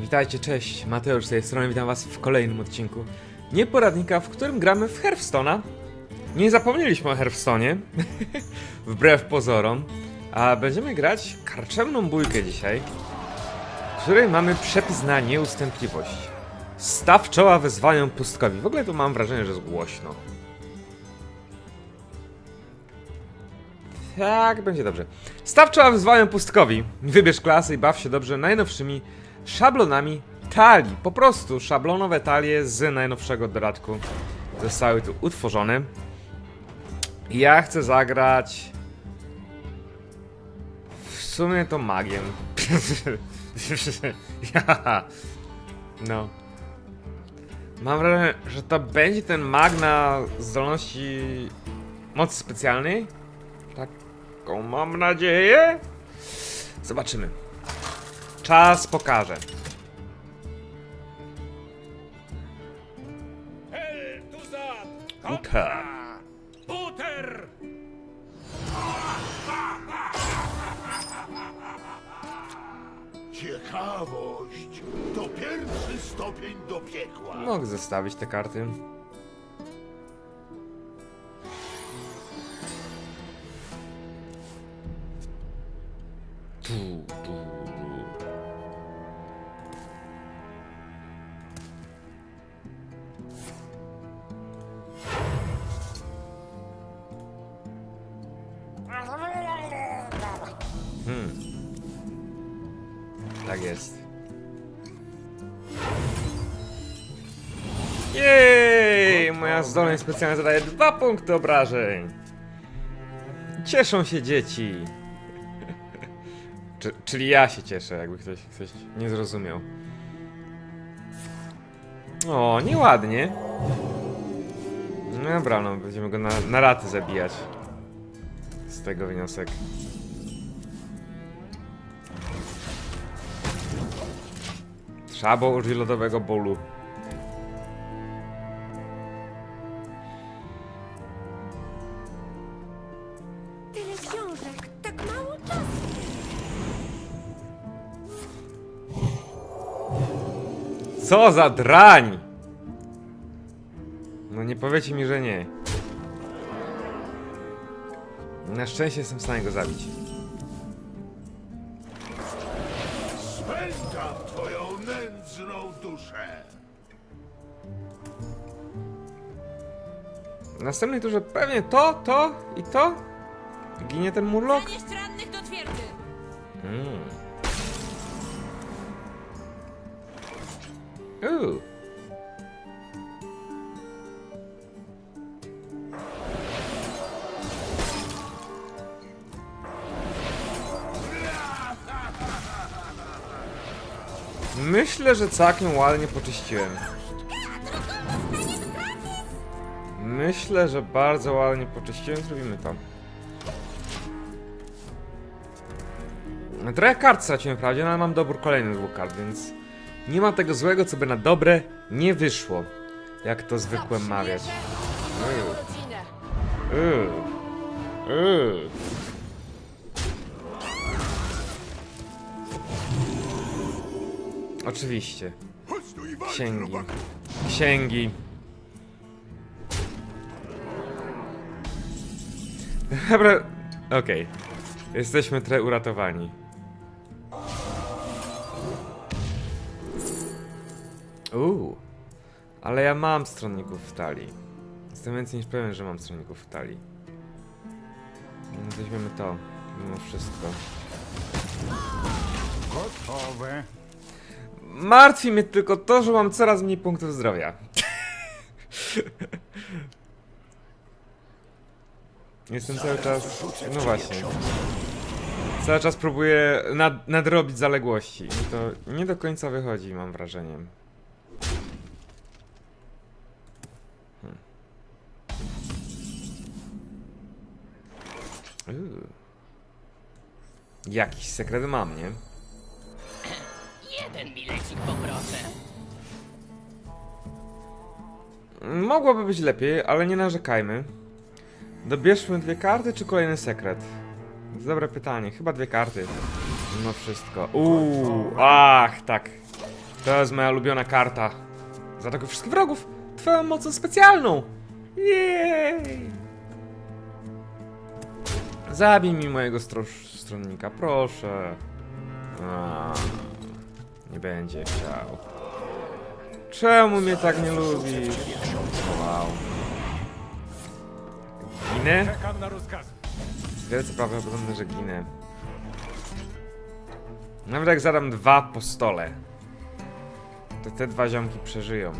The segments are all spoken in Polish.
Witajcie, cześć, Mateusz z tej strony, witam was w kolejnym odcinku Nieporadnika, w którym gramy w Hearthstone'a. Nie zapomnieliśmy o Hearthstone'ie, wbrew pozorom A będziemy grać karczemną bójkę dzisiaj W której mamy przepis na nieustępliwość. Staw czoła wezwaniom pustkowi. W ogóle tu mam wrażenie, że jest głośno. Tak, będzie dobrze. Staw czoła wyzwaniom pustkowi. Wybierz klasy i baw się dobrze najnowszymi szablonami talii. Po prostu szablonowe talie z najnowszego dodatku zostały tu utworzone. Ja chcę zagrać... W sumie to magiem. ja. No. Mam wrażenie, że to będzie ten mag na zdolności mocy specjalnej. Taką mam nadzieję. Zobaczymy. Czas pokaże. Kuta. Buter! Ciekawość to pierwszy stopień do piekła. Mogę zestawić te karty. Tu, tu. Hmm. Tak jest. Jej! Moja zdolność specjalna zadaje dwa punkty obrażeń. Cieszą się dzieci. Czy, czyli ja się cieszę, jakby ktoś, ktoś nie zrozumiał. O, nieładnie. Dobra, no, będziemy go na, na raty zabijać. Z tego wniosek. Użyć lodowego bólu. Tyle książek, tak mało czasu. Co za drań! No nie powiecie mi, że nie. Na szczęście jestem w stanie go zabić. Duszę. W następnej turze pewnie to, to i to. Ginie ten murlok. Zanieść rannych do twierdzy. Mm. Uuu. Myślę, że całkiem ładnie poczyściłem. Myślę, że bardzo ładnie poczyściłem. Zrobimy to. Trochę kart straciłem wprawdzie, no ale mam dobór kolejnych dwóch kart, więc nie ma tego złego, co by na dobre nie wyszło. Jak to zwykłem mawiać. Uuu. Uuu. Oczywiście. Księgi. Księgi. Dobra, okej. Jesteśmy trochę uratowani. Uuu. Ale ja mam stronników w talii. Jestem więcej niż pewien, że mam stronników w talii. No, Weźmiemy to, mimo wszystko. Gotowe. Martwi mnie tylko to, że mam coraz mniej punktów zdrowia. Jestem cały czas. No właśnie. Cały czas próbuję nad, nadrobić zaległości. I to nie do końca wychodzi, mam wrażenie. Hmm. Jakiś sekret mam, nie? Jeden bilecik poproszę. Mogłoby być lepiej, ale nie narzekajmy. Dobierzmy dwie karty, czy kolejny sekret? Dobre pytanie, chyba dwie karty. Mimo wszystko. Uuu, ach, tak. To jest moja ulubiona karta. Zaatakuj wszystkich wrogów twoją mocą specjalną. Jej! Zabij mi mojego stro- stronnika, proszę. A, nie będzie chciał. Czemu mnie tak nie lubisz? Wow. Ginę? Czekam na. Wielce prawdopodobne, że ginę. Nawet jak zadam dwa po stole, to te dwa ziomki przeżyją.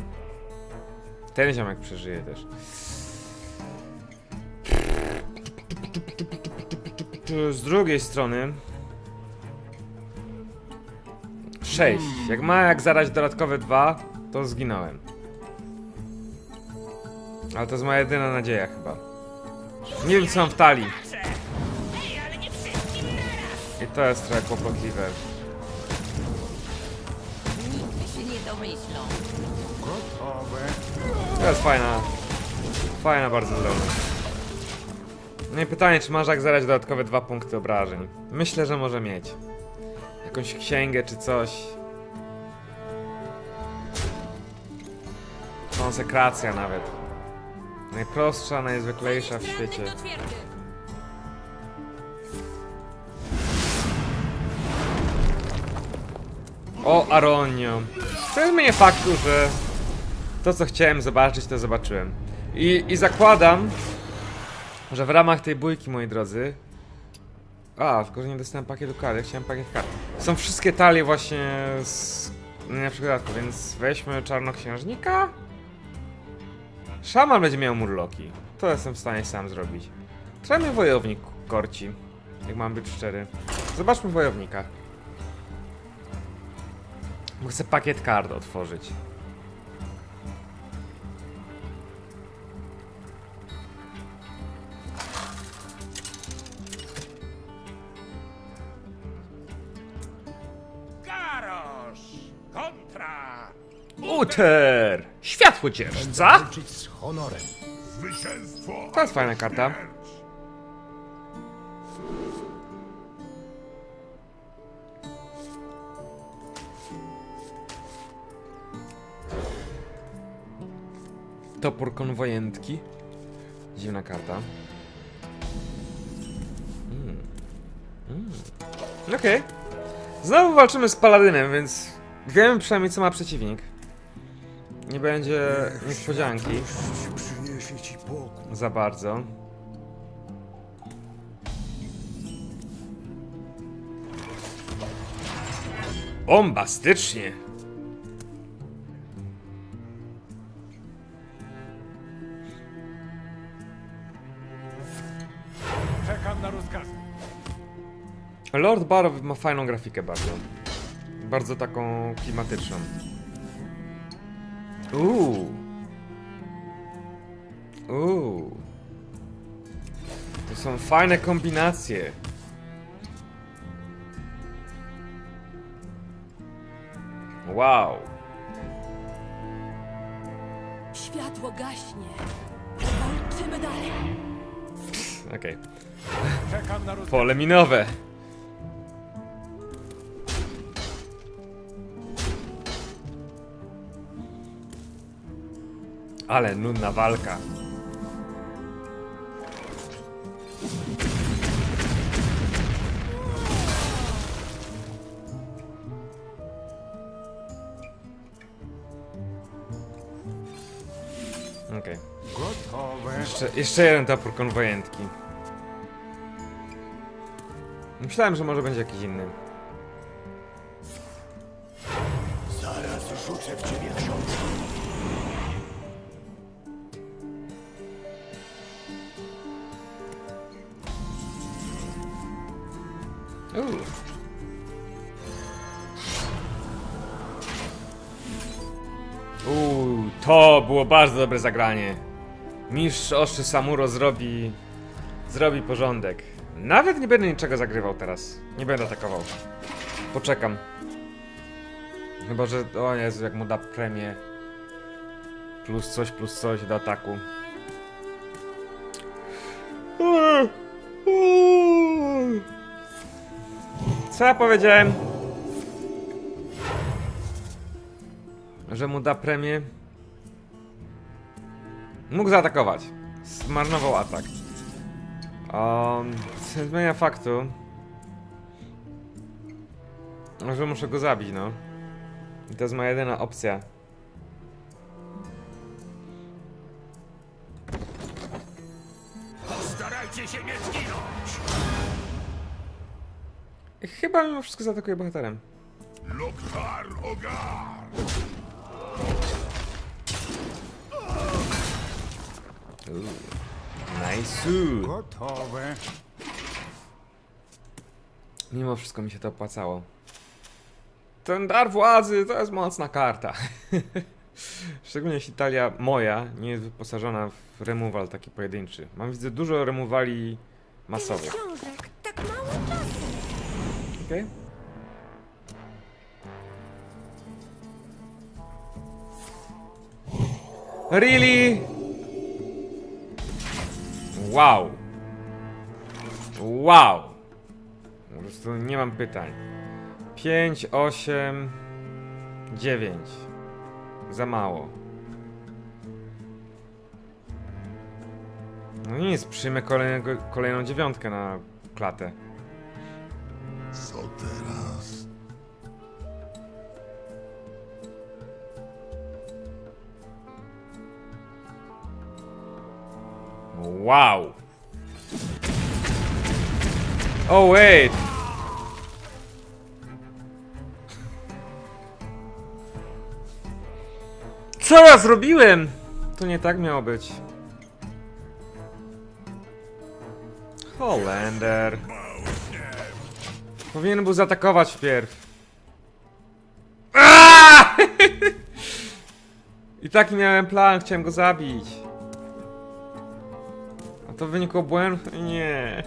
Ten ziomek przeżyje też. Z drugiej strony... 6. Jak ma jak zadać dodatkowe dwa, to zginąłem. Ale to jest moja jedyna nadzieja chyba. Nie wiem co mam w talii. I to jest trochę kłopotliwe. Nigdy się nie domyślą. Gotowe. To jest fajna. Fajna bardzo zdolność. No i pytanie, czy może jak zadać dodatkowe dwa punkty obrażeń? Myślę, że może mieć. Jakąś księgę czy coś. Konsekracja nawet. Najprostsza, najzwyklejsza w świecie. O, Aronio. To nie zmienia faktu, że to, co chciałem zobaczyć, to zobaczyłem. I, I zakładam, że w ramach tej bójki, moi drodzy. A, tylko że nie dostałem pakietu kart, chciałem pakiet kart. Są wszystkie talie właśnie z. Na przykład, więc weźmy czarnoksiężnika. Szaman będzie miał murloki. To jestem w stanie sam zrobić. Trzeba wojownik korci. Jak mam być szczery. Zobaczmy wojownika. Bo chcę pakiet kart otworzyć. Uter! Światłodzierżca! Walczyć z honorem. Zwycięstwo! To jest fajna karta. Topór konwojentki. Dziwna karta. Mm. Mm. Okej. Znowu walczymy z paladynem, więc wiemy przynajmniej co ma przeciwnik. Nie będzie niespodzianki za bardzo. Bombastycznie! Czekam na rozkazy. Lord Barrow ma fajną grafikę bardzo. Bardzo taką klimatyczną. Uuu. Uuu. To są fajne kombinacje. Wow. Światło gaśnie. Walczymy dalej. Okej. Rozkazy. Pole minowe. Ale nudna walka. Okej. Gotowe. Jeszcze, jeszcze jeden topór konwojentki. Myślałem, że może będzie jakiś inny. Zaraz rzucę w ciebie książkę. Uuu. To było bardzo dobre zagranie. Mistrz Oszy Samuro zrobi... Zrobi porządek. Nawet nie będę niczego zagrywał teraz. Nie będę atakował. Poczekam. Chyba, że... O Jezu, jak mu da premię. Plus coś, plus coś do ataku. Co ja powiedziałem? że mu da premię. Mógł zaatakować. Zmarnował atak. Um, zmienia faktu, że muszę go zabić, no. I to jest moja jedyna opcja. Postarajcie się nie Chyba mimo wszystko zaatakuję bohaterem. Loktar Ogar! Nice. Gotowe. Mimo wszystko mi się to opłacało. Ten dar władzy to jest mocna karta. Szczególnie jeśli talia moja nie jest wyposażona w removal taki pojedynczy. Mam widzę dużo removali masowych. książek. Okej? Really? Wow. Wow. Po prostu nie mam pytań. 5, 8, 9. Za mało. No nic, przyjmę kolejnego, kolejną dziewiątkę na klatę. Wow. Oh wait. Co ja zrobiłem? To nie tak miało być. Holender. Powinien był zaatakować wpierw. I taki miałem plan, chciałem go zabić. To w wyniku błędu? Nie.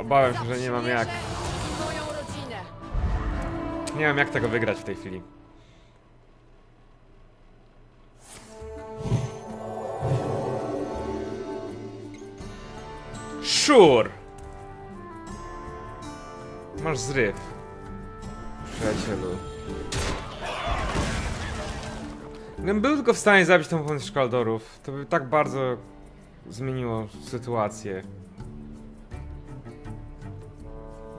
Obawiam się, że nie mam jak. Nie mam jak tego wygrać w tej chwili. Sure! Masz zryw. Przyjacielu. Gdybym był tylko w stanie zabić tą pomoc szkaldorów, to by tak bardzo zmieniło sytuację.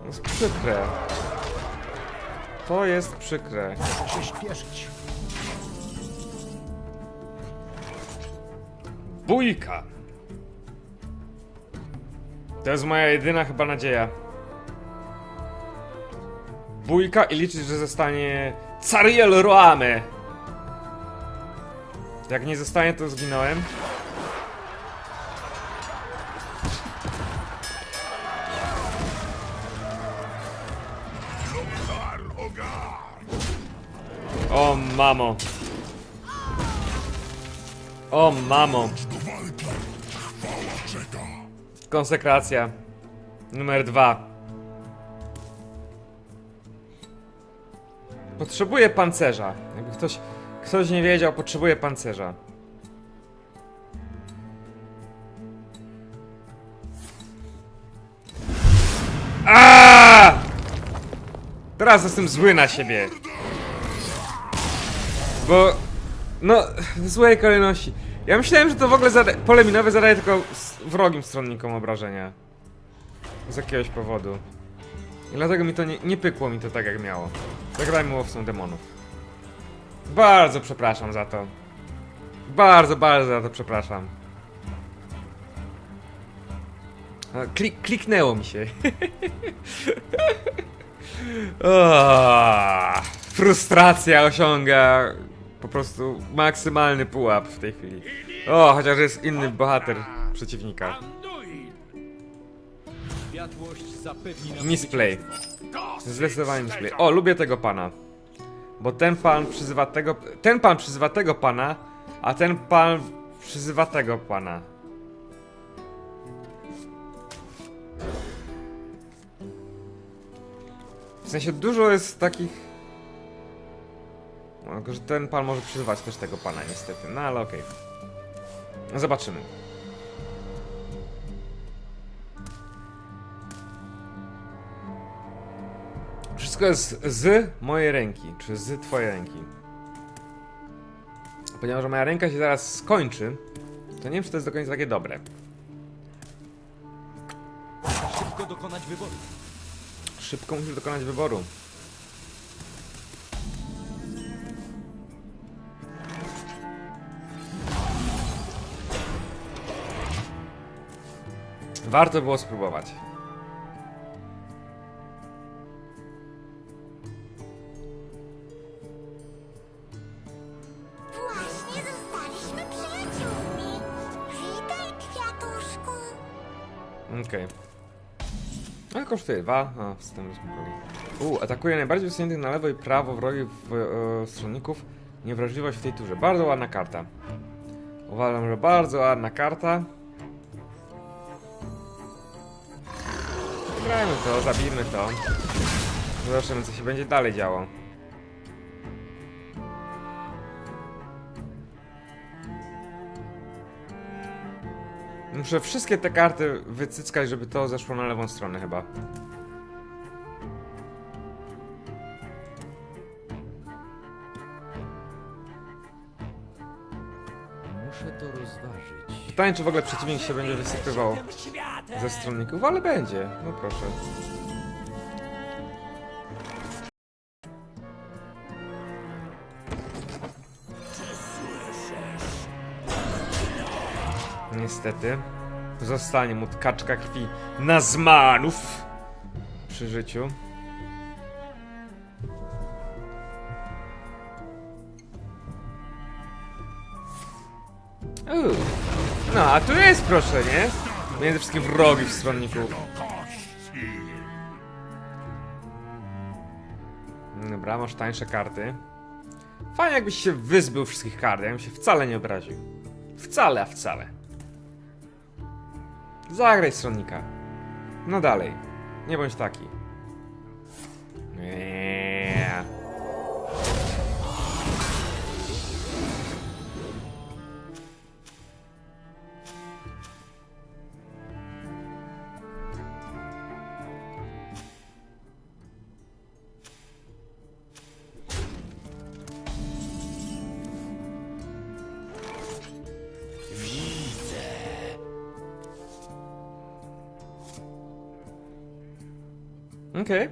To jest przykre. To jest przykre. Muszę się śpieszyć. Bójka! To jest moja jedyna chyba nadzieja. Bójka i liczyć, że zostanie Cariel Roame. Jak nie zostanie, to zginąłem. O mamo. O mamo. Konsekracja. Numer dwa. Potrzebuję pancerza. Jakby ktoś, ktoś nie wiedział, potrzebuję pancerza. Aaaa! Teraz jestem zły na siebie. Bo... No, w złej kolejności. Ja myślałem, że to w ogóle pole minowe zadaje tylko wrogim stronnikom obrażenia. Z jakiegoś powodu. I dlatego mi to nie, nie pykło mi to tak jak miało. Zagrajmy łowcą demonów. Bardzo przepraszam za to. Bardzo, bardzo za to przepraszam. Klik, kliknęło mi się. Frustracja osiąga po prostu maksymalny pułap w tej chwili. O, chociaż jest inny bohater przeciwnika. Światłość Misplay. Zdecydowanie misplay. O, lubię tego pana. Bo ten pan przyzywa tego. Ten pan przyzywa tego pana, a ten pan przyzywa tego pana. W sensie dużo jest takich. No, tylko, że ten pan może przyzywać też tego pana, niestety. No ale okej. No, Zobaczymy. Wszystko jest z mojej ręki, czy z twojej ręki. Ponieważ moja ręka się zaraz skończy, to nie wiem, czy to jest do końca takie dobre. Szybko dokonać wyboru. Szybko musisz dokonać wyboru. Warto było spróbować. Kosztuje dwa. A, rozmuchowy. U, atakuje najbardziej wysuniętych na lewo i prawo wrogi w, e, stronników. Niewrażliwość w tej turze. Bardzo ładna karta. Uważam, że bardzo ładna karta. Grajmy to, zabijmy to. Zobaczymy, co się będzie dalej działo. Muszę wszystkie te karty wycyckać, żeby to zeszło na lewą stronę chyba. Muszę to rozważyć. Pytanie, czy w ogóle przeciwnik się będzie wysypywał ze stronników, ale będzie. No proszę. Niestety. Zostanie mu tkaczka krwi na zmanów przy życiu. No, a tu jest proszę, nie? Między wszystkie wrogi w stronników. Dobra, masz tańsze karty. Fajnie jakbyś się wyzbył wszystkich kart, ja bym się wcale nie obraził. Wcale, a wcale. Zagraj stronnika. No dalej. Nie bądź taki. Nie. Okej.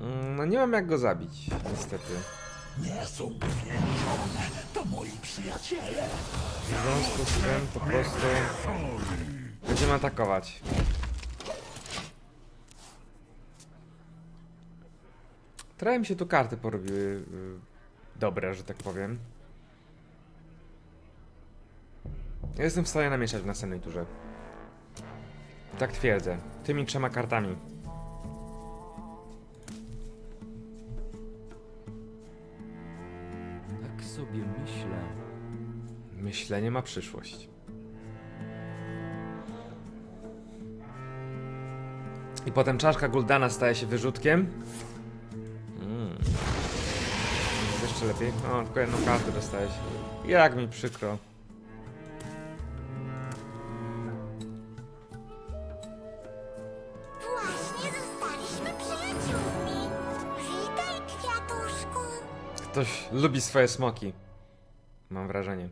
Mm, No nie mam jak go zabić, niestety. Nie są więzione, to moi przyjaciele. W związku z tym po prostu będziemy atakować. Trochę mi się tu karty porobiły y, dobre, że tak powiem. Ja jestem w stanie namieszać w następnej turze. Tak twierdzę. Tymi trzema kartami. Tak sobie myślę. Myślenie ma przyszłość. I potem czaszka Guldana staje się wyrzutkiem. Mm. Jeszcze lepiej. O, tylko jedną kartę dostałeś. Jak mi przykro. Ktoś lubi swoje smoki. Mam wrażenie.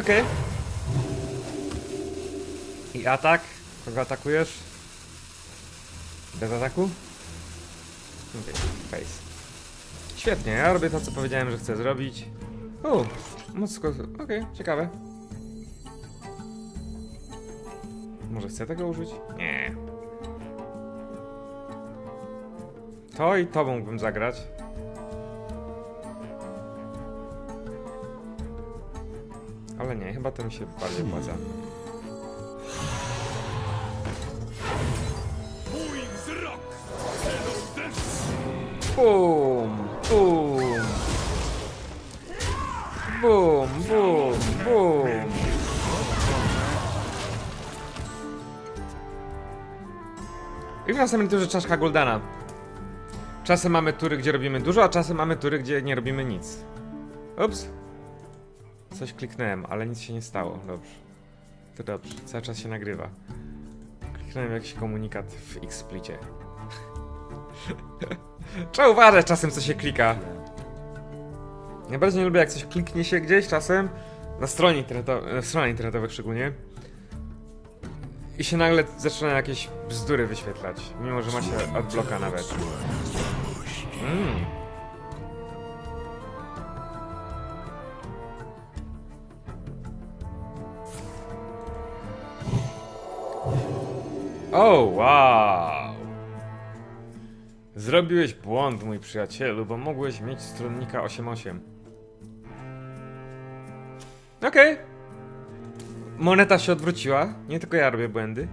Okej. I atak? Kogo atakujesz? Bez ataku? Okej, face. Świetnie, ja robię to, co powiedziałem, że chcę zrobić. U, moc sko- Okej, ciekawe. Może chcę tego użyć? Nie. To i to mógłbym zagrać. Ale nie, chyba to mi się bardziej opłaca. Mój wzrok. Bum, bum. Bum, bum, bum. I w następnej turze czaszka Guldana. Czasem mamy tury, gdzie robimy dużo, a czasem mamy tury, gdzie nie robimy nic. Ups. Coś kliknąłem, ale nic się nie stało. Dobrze. To dobrze, cały czas się nagrywa. Kliknąłem jakiś komunikat w X-Splicie. Trzeba uważać czasem, co się klika. Najbardziej nie lubię, jak coś kliknie się gdzieś czasem, na stronie, interneto na stronach internetowych szczególnie, i się nagle zaczynają jakieś bzdury wyświetlać, mimo że ma się adblocka nawet. Mm. O, wow! Zrobiłeś błąd, mój przyjacielu, bo mogłeś mieć stronnika 8.8. Okej. Moneta się odwróciła. Nie tylko ja robię błędy.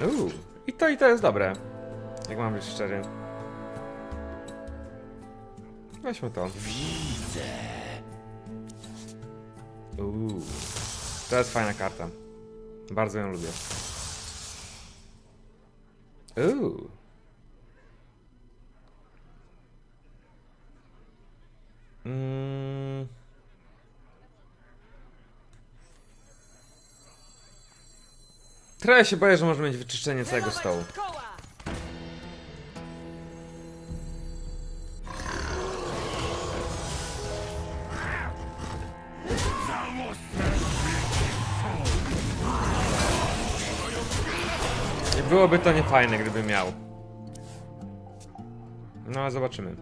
I to i to jest dobre. Jak mam być szczery. Weźmy to. Widzę. Uuu. To jest fajna karta. Bardzo ją lubię. Uuu. Mm. Trochę się boję, że może mieć wyczyszczenie całego stołu. I byłoby to niefajne, gdyby miał. No ale zobaczymy.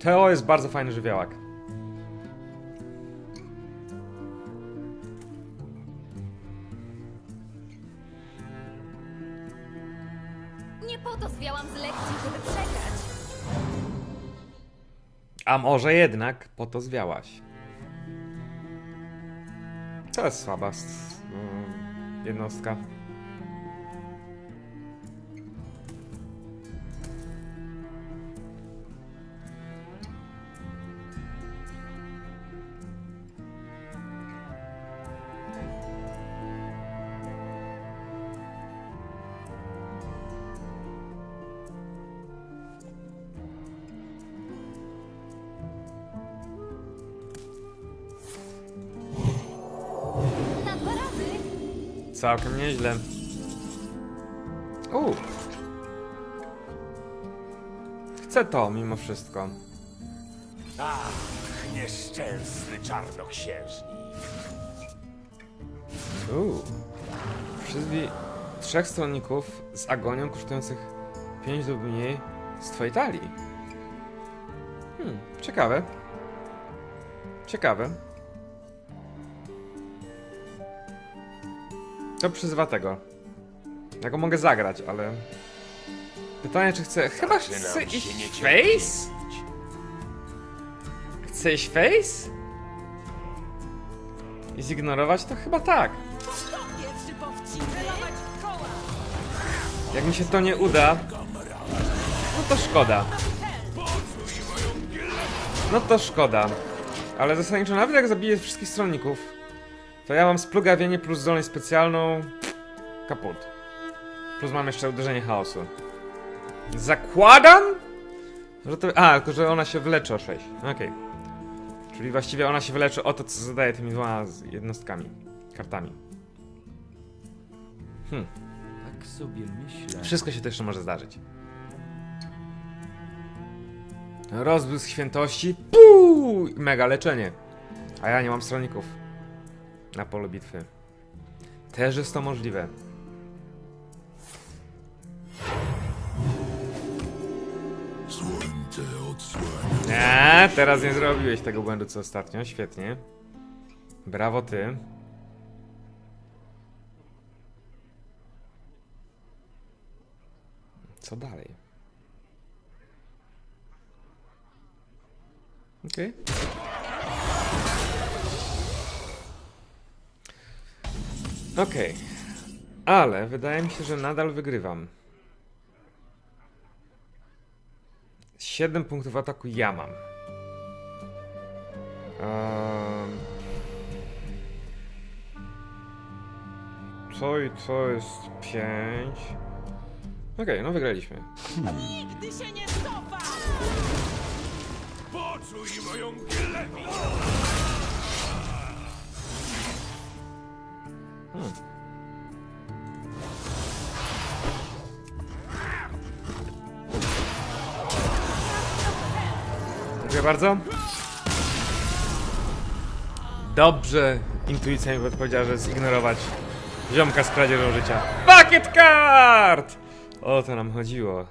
Teo jest bardzo fajny żywiołak. Nie po to zwiałam z lekcji, żeby przegrać. A może jednak po to zwiałaś. To jest słaba mm, jednostka. Całkiem nieźle. U. Chcę to mimo wszystko. Ach, nieszczęsny czarnoksiężnik. Uuu. Przyzwij trzech stronników z agonią kosztujących 5 lub mniej z twojej talii. Hmm, ciekawe. Ciekawe. To przyzywa tego. Ja go mogę zagrać, ale... Pytanie, czy chcę... Chyba chcę iść face? Chcę iść face? I zignorować? To chyba tak. Jak mi się to nie uda, no to szkoda. No to szkoda. Ale zasadniczo nawet jak zabiję wszystkich stronników, to ja mam splugawienie plus zdolność specjalną. Kaput. Plus mam jeszcze uderzenie chaosu. Zakładam, że to... A, tylko że ona się wyleczy o 6. Okej. Czyli właściwie ona się wyleczy o to, co zadaje tymi dwoma jednostkami. Kartami. Tak sobie myślę. Wszystko się też jeszcze może zdarzyć. Rozbłysk świętości. Puu! Mega leczenie. A ja nie mam stronników. Na polu bitwy. Też jest to możliwe. Słońce odsłania. Teraz nie zrobiłeś tego błędu co ostatnio. Świetnie. Brawo ty. Co dalej? Okej. Okej. Ale wydaje mi się, że nadal wygrywam. 7 punktów ataku ja mam. Ehm. Co i co jest 5? Okej, no wygraliśmy. Nigdy się nie cofa! Poczuj moją glebię! Hmm. Dziękuję bardzo. Dobrze, intuicja mi podpowiedziała, że zignorować ziomka z kradzieżą życia. Pakiet kart! O to nam chodziło.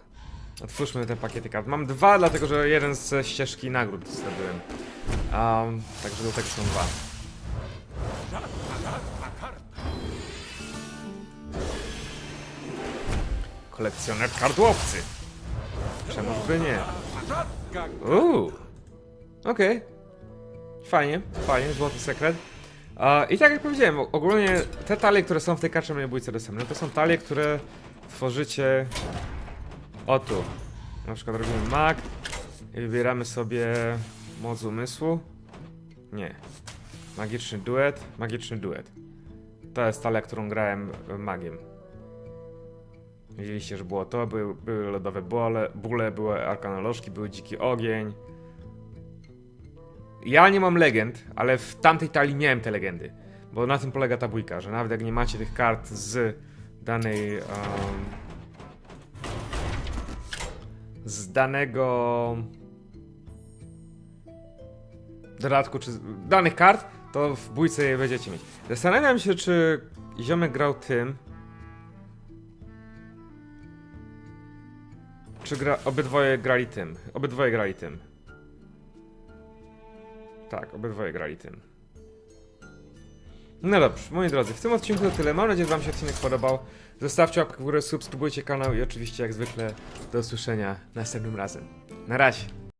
Otwórzmy te pakiety kart. Mam dwa, dlatego że jeden ze ścieżki nagród zdobyłem. Um, także do tego są dwa. Kolekcjoner kardłowcy. Czemuż by nie? Uuu. Okej. Fajnie, fajnie, złoty sekret. A, I tak jak powiedziałem, ogólnie te talie, które są w tej karczemnej bójce dostępne, to są talie, które tworzycie o tu. Na przykład robimy mag i wybieramy sobie moc umysłu. Nie. Magiczny duet, magiczny duet. To jest talia, którą grałem e, magiem. Widzieliście, że było to, były, były lodowe bóle, bóle, były arkanolożki, były dziki ogień. Ja nie mam legend, ale w tamtej talii miałem te legendy. Bo na tym polega ta bójka, że nawet jak nie macie tych kart z danej. em, z danego. dodatku, czy danych kart, to w bójce je będziecie mieć. Zastanawiam się, czy ziomek grał tym. Czy gra, obydwoje grali tym? Obydwoje grali tym. Tak, obydwoje grali tym. No dobrze, moi drodzy, w tym odcinku to tyle. Mam nadzieję, że Wam się odcinek podobał. Zostawcie łapkę w górę, subskrybujcie kanał i oczywiście, jak zwykle, do usłyszenia następnym razem. Na razie.